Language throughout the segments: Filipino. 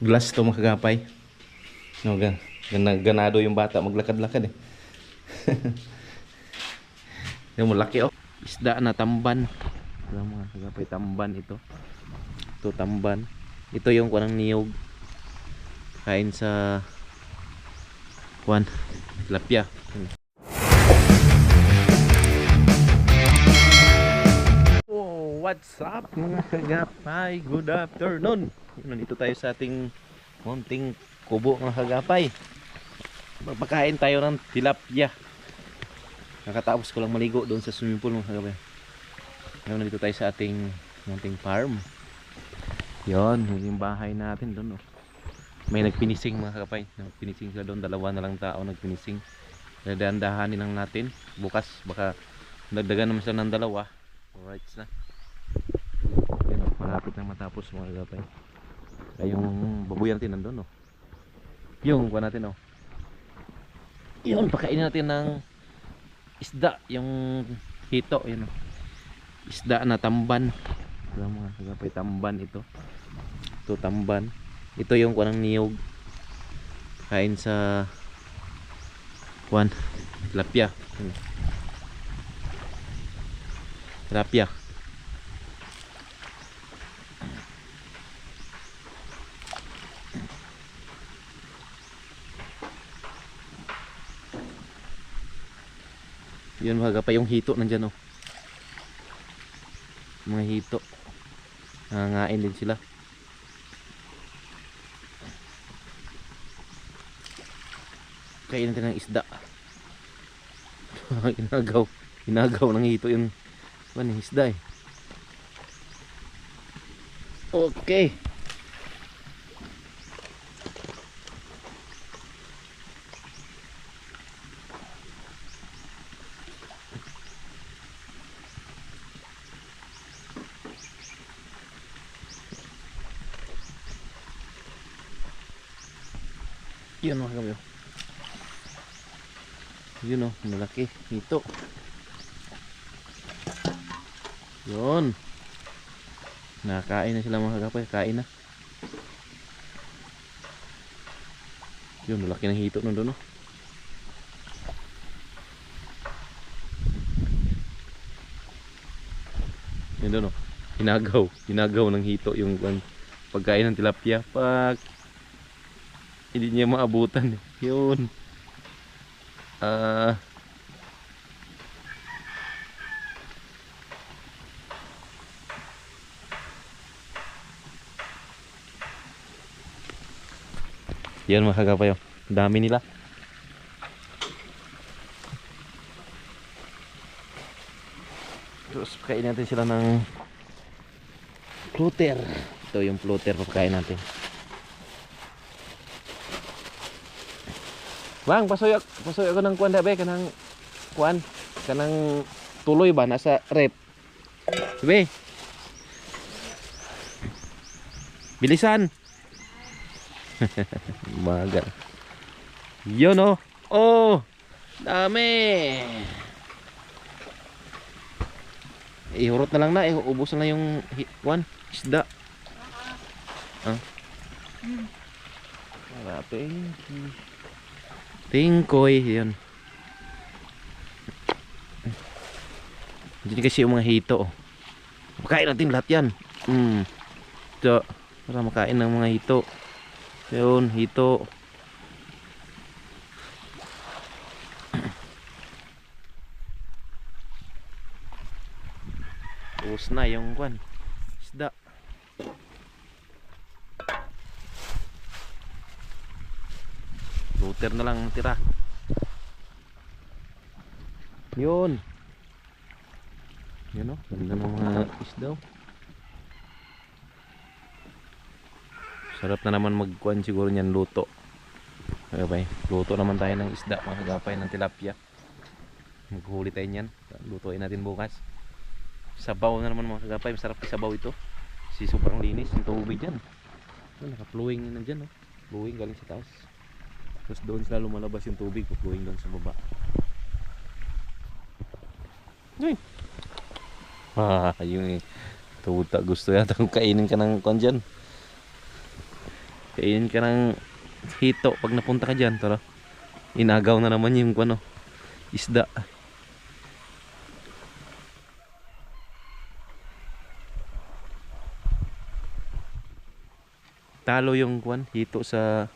glass to mga kagapay. No, gan gana, ganado yung bata maglakad-lakad eh. Yung malaki oh. Isda na tamban. Alam mga kagapay tamban ito. Ito tamban. Ito yung kunang niyog. Kain sa kuan tilapia. What's up mga kagapay? Good afternoon. Nandito tayo sa ating munting kubo mga kagapay. Magpakain tayo ng tilapia. Nakatapos ko lang maligo doon sa swimming pool mga kagapay. Ngayon nandito tayo sa ating munting farm. Yon, yung bahay natin doon. Oh. May nagpinising mga kagapay. Nagpinising sila doon. Dalawa na lang tao nagpinising. Dadandahanin lang natin. Bukas baka dagdagan naman sila ng dalawa. Alright na. Malapit na matapos mga kagapay. Ay yung baboy natin nandun oh. Yung kuha natin oh. Yun, pakainin natin ng isda, yung hito, yun oh. Isda na tamban. Alam mga kagapay, tamban ito. Ito tamban. Ito yung kuha ng niyog. Kain sa kuan tilapia. Tilapia. Yun mga pa yung hito nandyan oh. Mga hito. Nangangain din sila. Kain natin ng isda. Inagaw. Inagaw ng hito yung ano, isda eh. Okay. Yun mga kami. Yun oh, malaki. Ito. Yun. Nakakain na sila mga kagapay. Kain na. Yun, malaki ng hito nun doon oh. Yun doon oh. Hinagaw. Hinagaw ng hito yung pagkain ng tilapia. Pag hindi niya maabutan. eh. Yun. Ah... Yan mga kagapay. oh. Dami nila. Tapos pakain natin sila ng floater. Ito yung floater papakain natin. Bang, pasoy ako, pasoy ako ng kuan dabe kanang kuan kanang tuloy ba nasa rep. Sabi. Bilisan. Maga. Yun oh. Oh, dami. Ihurot na lang na, iubos na yung kuan, isda. Ah. Marami. Tingkoy, yun. Diyan kasi yung mga hito. oh. Makain natin lahat yan. Hmm. Ito. Para makain ng mga hito. Yun, hito. Tapos na yung kwan. Isda. Luther na lang ang tira. Yun. Yun o. Ganda ng mga isda. oh. Sarap na naman magkuhan siguro niyan luto. Okay, luto naman tayo ng isda mga kagapay ng tilapia. Maghuli tayo niyan. Lutuin natin bukas. Sabaw na naman mga kagapay. Masarap sabaw ito. Kasi sobrang linis yung tubig dyan. Oh, naka-flowing na dyan. Oh. Flowing galing sa taas. Tapos doon sila lumalabas yung tubig. Flowing doon sa baba. Ay. Ah, yung tuta gusto yata kung kainin ka ng kon dyan. Kainin ka ng hito pag napunta ka dyan. Tara. Inagaw na naman yung ano, isda. Talo yung kwan, hito sa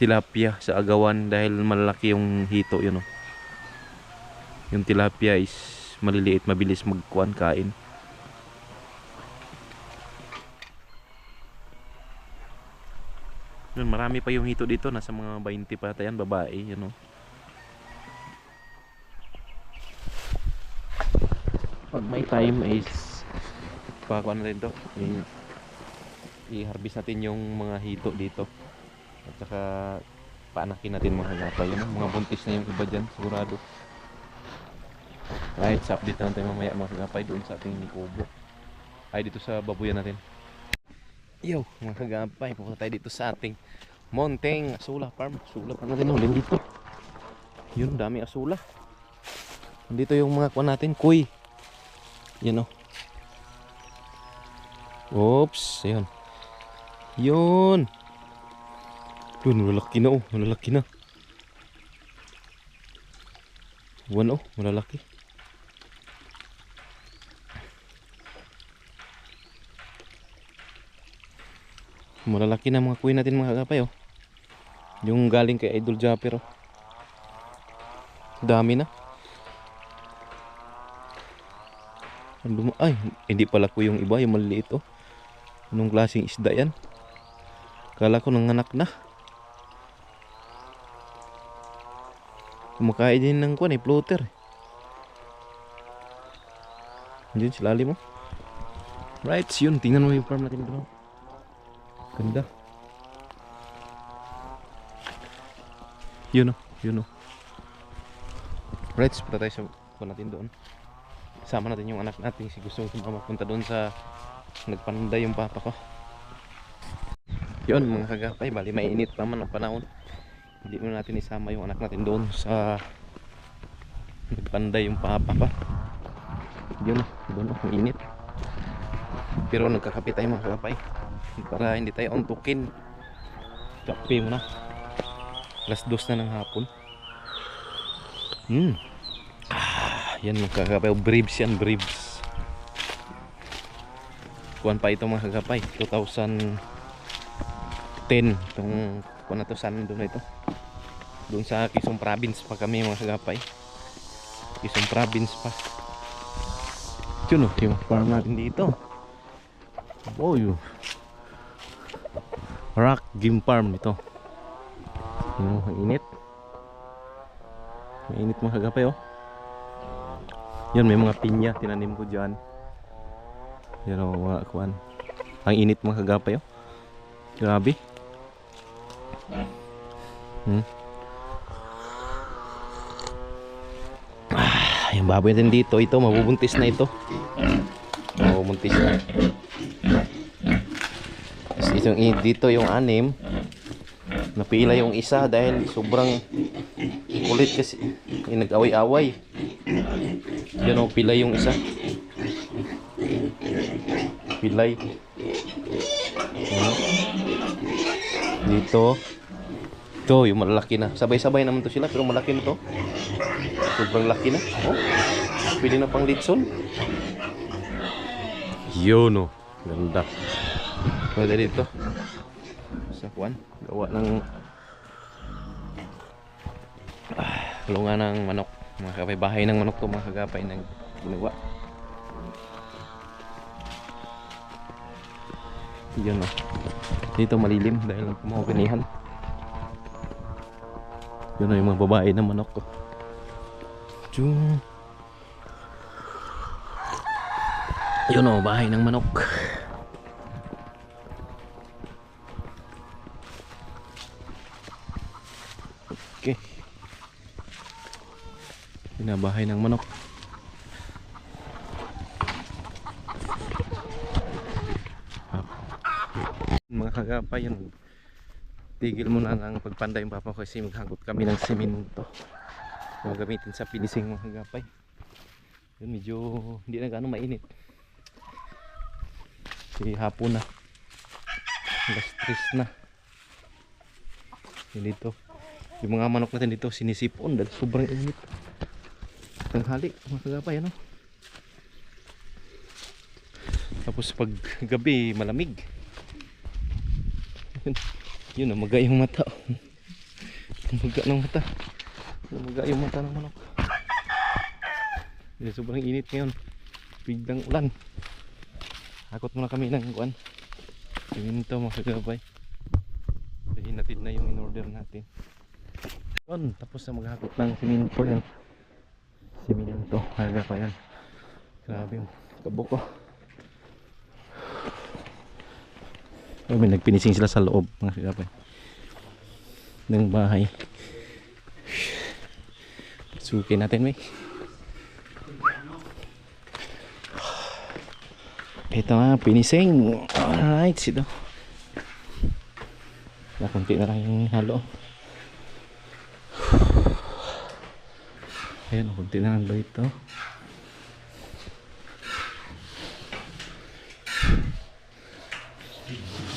tilapia sa agawan dahil malaki yung hito yun oh. Yung tilapia is maliliit, mabilis magkuan kain. Yun, marami pa yung hito dito, nasa mga 20 pa yan, babae, you know. Pag may time is pakuan na rin to. I-harvest natin yung mga hito dito. At saka paanakin natin mga gapay. Yun, mga buntis na yung iba dyan, sigurado. Right, sa update na natin mamaya mga gapay doon sa ating kubo. Ay, dito sa babuyan natin. Yo, mga kagapay, pupunta tayo dito sa ating Monteng Asula Farm. Asula pa natin ulit dito. Yun, dami asula. Dito yung mga kuha natin, kuy. Yan o. Oops, ayun. Yun. Yun, malalaki na oh, malalaki na. One oh, malalaki. Malalaki na mga kuy natin mga kagapay oh. Yung galing kay Idol Japper oh. Dami na. Ay, hindi pala ko yung iba, yung maliliit oh. Anong klaseng isda yan? Kala ko nanganak na. Kumakain din ng kwan eh, floater. Diyan lalim mo. Right, yun. Tingnan mo yung farm natin bro. Ganda. Yun o, yun o. Right, punta tayo sa kwan natin doon. Sama natin yung anak natin si gusto ko mapunta doon sa nagpanday yung papa ko. Yun mga kagapay, bali mainit naman ang panahon. Hindi mo natin isama yung anak natin doon sa nagpanday yung papa ko. Yun, doon ang init. Pero nagkakape tayo mga kagapay para hindi tayo untukin. Kape mo na. Alas dos na ng hapon. Hmm. Ah, yan mga kagapay. Bribs yan, bribs. Kuhan pa ito mga kagapay. 2010. Itong kuhan na to saan doon na ito. Doon sa Quezon Province pa kami mga kagapay. Quezon Province pa. Yun oh, yung farm natin dito. Oh, yun. Rock Game Farm ito. Yung ang init. Mainit mga kagapay oh. Yan may mga pinya tinanim ko diyan. Yan oh, mga kuan. Ang init mga kagapay oh. Grabe. Hmm. Yung baboy natin dito, ito mabubuntis na ito. Mabubuntis na. Tapos dito yung anim. Napila yung isa dahil sobrang kulit kasi yung nag-away-away. Yan o, pilay yung isa. Pilay. Dito. Ito, yung malaki na. Sabay-sabay naman to sila pero malaki na to. Sobrang laki na. Oh. Pili na pang litson. Yun o. Ganda. Pwede dito. Sa kuwan. Gawa ng ah, kulungan ng manok. Mga kapay bahay ng manok to mga kagapay ng ginawa. Yun o. Dito malilim dahil ang pumapinihan. Yun yung mga babae ng manok ko. Tiyung. Yun o, bahay ng manok. Okay. Binabahay ng manok. Mga kagapay yun. Tigil mo na ng pagpanday yung papa ko kasi maghagot kami ng simento. Yung gamitin sa finishing mga kagapay. Yun medyo hindi na gaano mainit. Kasi hapon na. Alas tres na. Yan dito. Yung mga manok natin dito sinisipon dahil sobrang init. Tanghali, mga kagapay, ano? Tapos pag gabi, malamig. Yun, namaga yung mata. namaga ng mata. Namaga yung mata ng manok. Dahil sobrang init ngayon. Biglang ulan. Hakot muna kami ng kuan. Siminto mga kagabay. Hinatid na yung in-order natin. Yun, tapos na maghakot ng siminto yan. Siminto, halaga pa yan. Grabe yung kabok ko. Oh, nagpinising sila sa loob mga kagabay. Ng bahay. Suki natin may. Ito nga, pinising. Alright, sito. Na konti na lang yung halo. Ayan, konti na lang ito?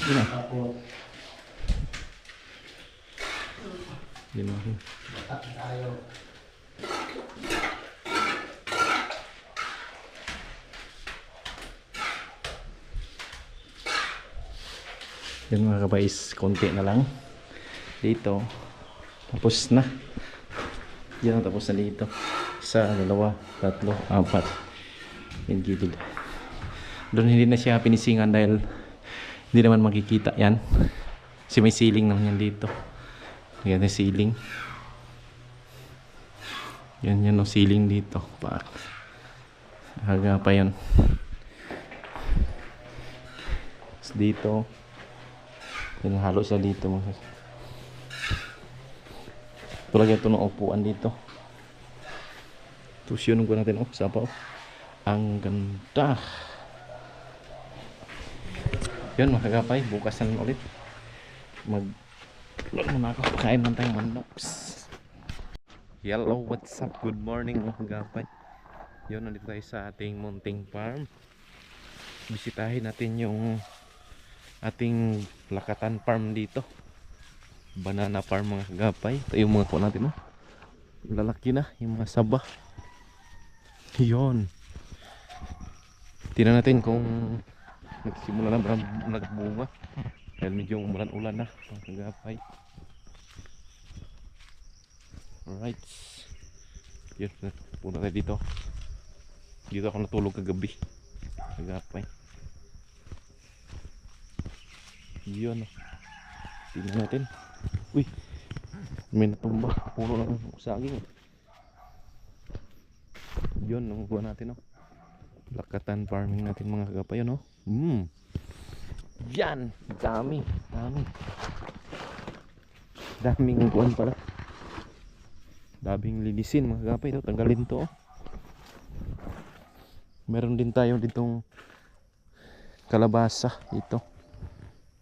Yun na. Yun na. Yan mga kabais, konti na lang. Dito. Tapos na. Yan, tapos na dito. Isa, dalawa, tatlo, apat. Yan gilid. Doon hindi na siya pinisingan dahil hindi naman makikita yan. Kasi may ceiling naman yan dito. Yan yung ceiling. Yan yan o ceiling dito. Pa. Haga pa yan. Dito. Yan halo siya dito Tulad ito ng upuan dito. Tapos yun ko natin oh, sapa oh. Ang ganda. Yun mga kagapay, bukas na lang ulit. Mag Lord muna ako, kain man tayong mandoks. Hello, what's up? Good morning mga kagapay. Yun, nandito tayo sa ating munting farm. Bisitahin natin yung ating lakatan farm dito. Banana farm mga kagapay. Ito yung mga kuha natin, oh. Lalaki na, yung mga saba. Yun. Tingnan natin kung nagsimula na ba nagbunga. Dahil medyo umulan-ulan na, kagapay. Alright. Yun, punta tayo dito. Dito ako natulog kagabi. Kagapay. Yun. Tingnan natin. Uy. May natumba. Puno ng saging. Yun, nakukuha natin oh. Lakatan farming natin mga kagapay. Yun oh. Mm. Yan. Dami. Dami. Daming kuwan pala. Daming linisin mga kagapay. Ito, tanggalin to oh. Meron din tayo ditong kalabasa ito.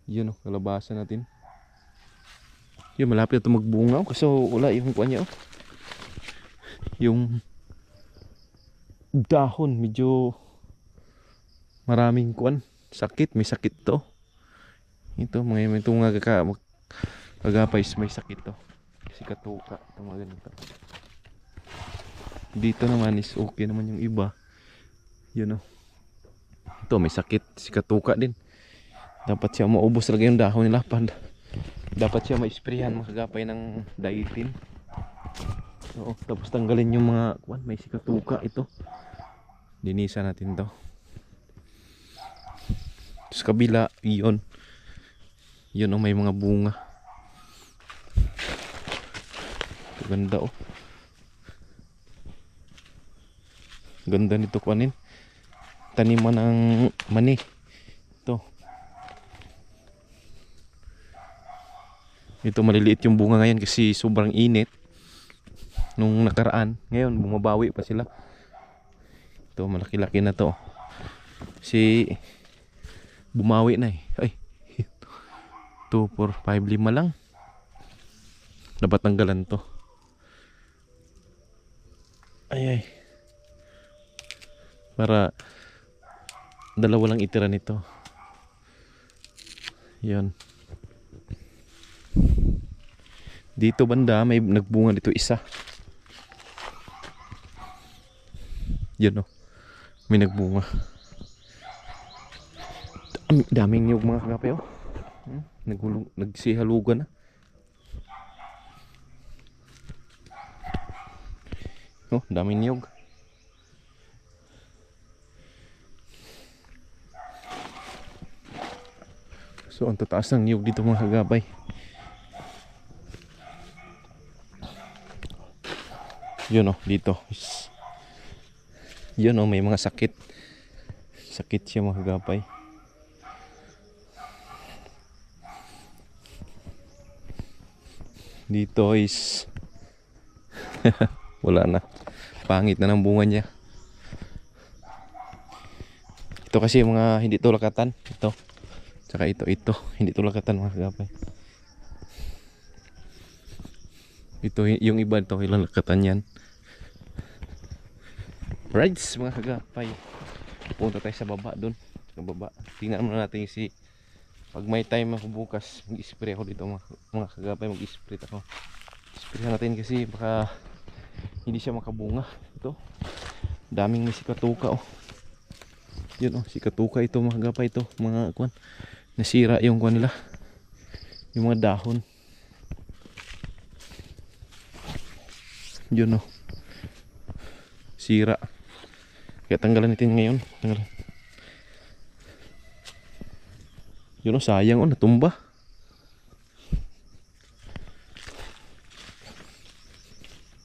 Yun oh, kalabasa natin. Yun, malapit na ito magbunga. oh, Kasi wala yung kuha niya oh. Yung dahon, medyo maraming kuan. Sakit, may sakit to. Ito, mga may tunga ka kagapay may sakit to. Kasi katuka, ito mga ganito. Dito naman is okay naman yung iba. Yun oh. Ito, may sakit. Si katuka din. Dapat siya maubos talaga yung dahon nila. Pad. Dapat siya ma-sprayan mga kagapay ng daitin. Oo, tapos tanggalin yung mga kuan, may sikatuka ito. Dinisa natin to. Sa kabila, iyon. Yun oh, may mga bunga. Ganda oh. Ganda nito kuanin. Taniman ng mani. Ito. Ito maliliit yung bunga ngayon kasi sobrang init nung nakaraan. Ngayon bumabawi pa sila. Ito malaki-laki na to. Si bumawi na eh. Ay. 2, 4, 5, 5 lang. Dapat tanggalan to. Ay ay. Para dalawa lang itira nito. Yan. Dito banda may nagbunga dito isa. Yan oh. May nagbunga. Dami, daming niyog mga kagapay oh. Hmm? Naghulog, nagsihalugan na. Oh, daming niyog. So, ang tataas ng niyog dito mga kagabay. Yun oh, dito. Yun oh, may mga sakit. Sakit siya mga kagabay. Dito is wala na. Pangit na ng bunga niya. Ito kasi mga hindi tulakatan. Ito. Tsaka ito, ito. Hindi tulakatan mga kagapay. Ito, yung iba ito, ilang lakatan yan. Rides mga kagapay. Punta tayo sa baba dun. Sa baba. Tingnan muna natin si pag may time ako bukas, mag-spray ako dito mga, mga kagapay, mag-spray ako. Spray natin kasi baka hindi siya makabunga. Ito. Daming may sikatuka oh. Yun oh, sikatuka ito mga kagapay ito. Mga kwan. Nasira yung kwan nila. Yung mga dahon. Yun oh. Sira. Kaya tanggalan natin ngayon. Tanggalan. Yun oh, sayang oh, natumba.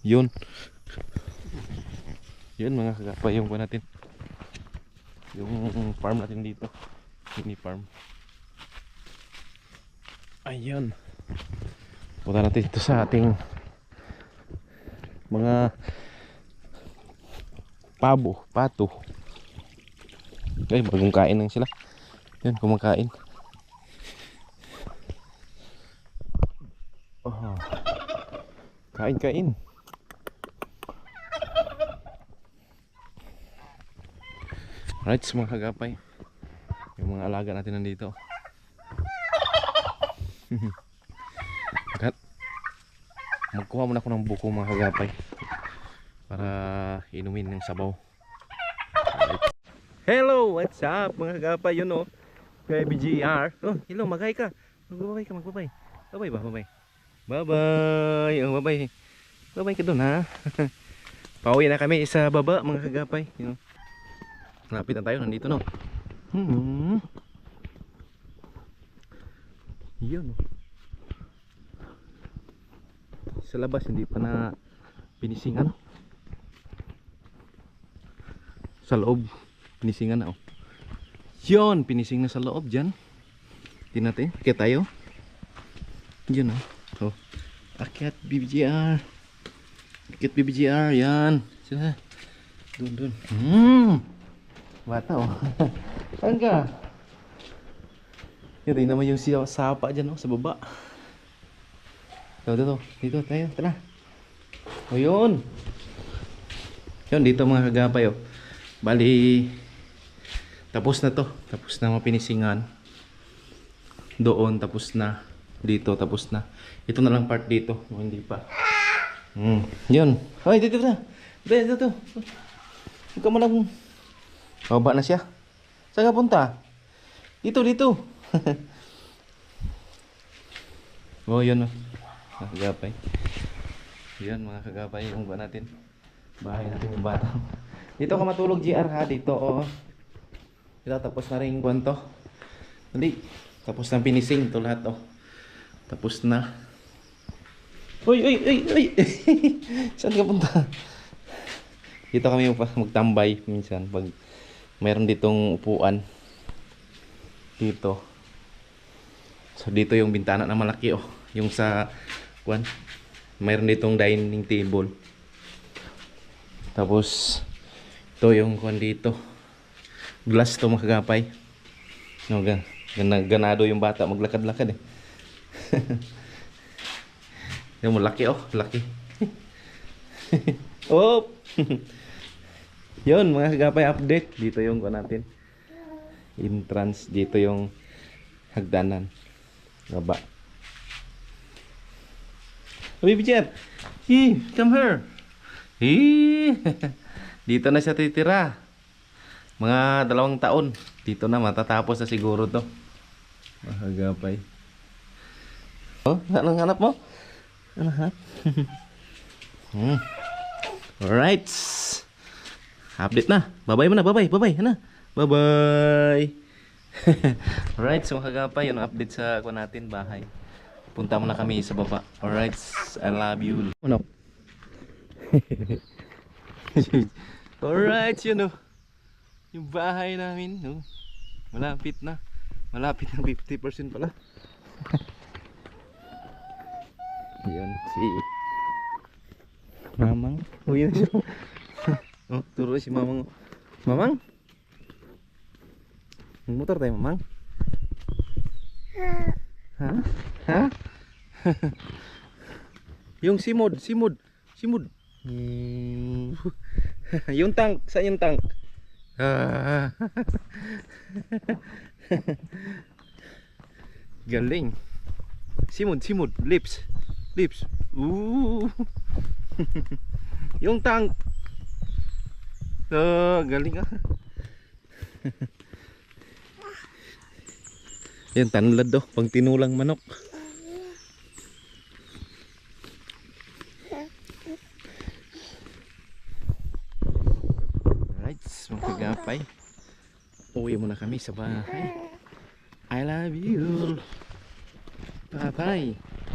Yun. Yun mga kagapay yung natin. Yung farm natin dito. Mini farm. Ayun. Punta natin dito sa ating mga pabo, pato. Ay, bagong kain lang sila. Yan, kumakain. Kain, kain. Right, mga kagapay. Yung mga alaga natin nandito. Magkuha muna ako ng buko mga kagapay. Para inumin ng sabaw. Alright. Hello, what's up mga kagapay? Yun oh. Kay BGR. Oh, hello, magay ka. Magbabay ka, magbabay. Babay ba, babay. Bye-bye. Oh, bye-bye. Bye-bye ka doon ha. Pauwi na kami sa baba mga kagapay. You know. Lapit na tayo, nandito no. Hmm. Yun. Sa labas hindi pa na pinisingan. Sa loob pinisingan na oh. Yun, pinising na sa loob diyan. Tingnan natin, kaya tayo. Yun oh. Oh. Akyat BBGR. Akyat BBGR, yan. Sila. Doon, doon. Hmm. Bata oh. Saan ka? Yan, naman yung siya sapa dyan oh, sa baba. Dito, dito. Dito tayo, tara. O yun. Yun, dito mga kagapay oh. Bali, tapos na to. Tapos na mapinisingan. Doon, tapos na. Dito, tapos na. Ito na lang part dito. O, hindi pa. Hmm. Yun. Hoy, dito na. Dito, dito. Huwag ka mo lang. Baba na siya. Saan ka punta? Dito, dito. oh, yun oh. Mga kagapay. Yun, mga kagapay. Yung ba natin? Bahay natin yung bata. Dito ka matulog, GR ha. Dito, oh. Ito, tapos na rin yung kwanto. Hindi. Tapos na pinising ito lahat, oh. Tapos na. Uy, uy, uy, uy! Saan ka punta? Dito kami magtambay minsan pag mayroon ditong upuan. Dito. So dito yung bintana na malaki oh. Yung sa kwan. Mayroon ditong dining table. Tapos ito yung kwan dito. Glass to makagapay. No, gan gana, ganado yung bata maglakad-lakad eh. yung malaki oh, laki. oh! Yun, mga kagapay update. Dito yung ko natin. Entrance, dito yung hagdanan. Ngaba. Baby Jet! Hey, come here! Hey! Dito na siya titira. Mga dalawang taon. Dito na, matatapos na siguro to. Mahagapay. Oh, anong hanap mo? Ano hanap? hmm. Alright. Update na. Bye-bye mo na. Bye-bye. Bye-bye. Ano? Bye-bye. Alright. So, kagapay. Yung update sa ako natin bahay. Punta muna kami sa baba. Alright. I love you. Ano? Alright. Yun o. Yung bahay namin. No? Malapit na. Malapit na 50% pala. Yan. Si Mamang. Uy, yun siya. oh, turo si Mamang. Mamang? Motor tayo, Mamang? Ha? Ha? yung simod, simod, simod. Yung tank, saan yung tank? Galing. Simod, simod, lips. Lips. Ooh. yung tank. Oh, galing ah. Yan, tanlad do. Pang tinulang manok. Alright, mga kagapay. Uwi muna kami sa bahay. I love you. Bye-bye.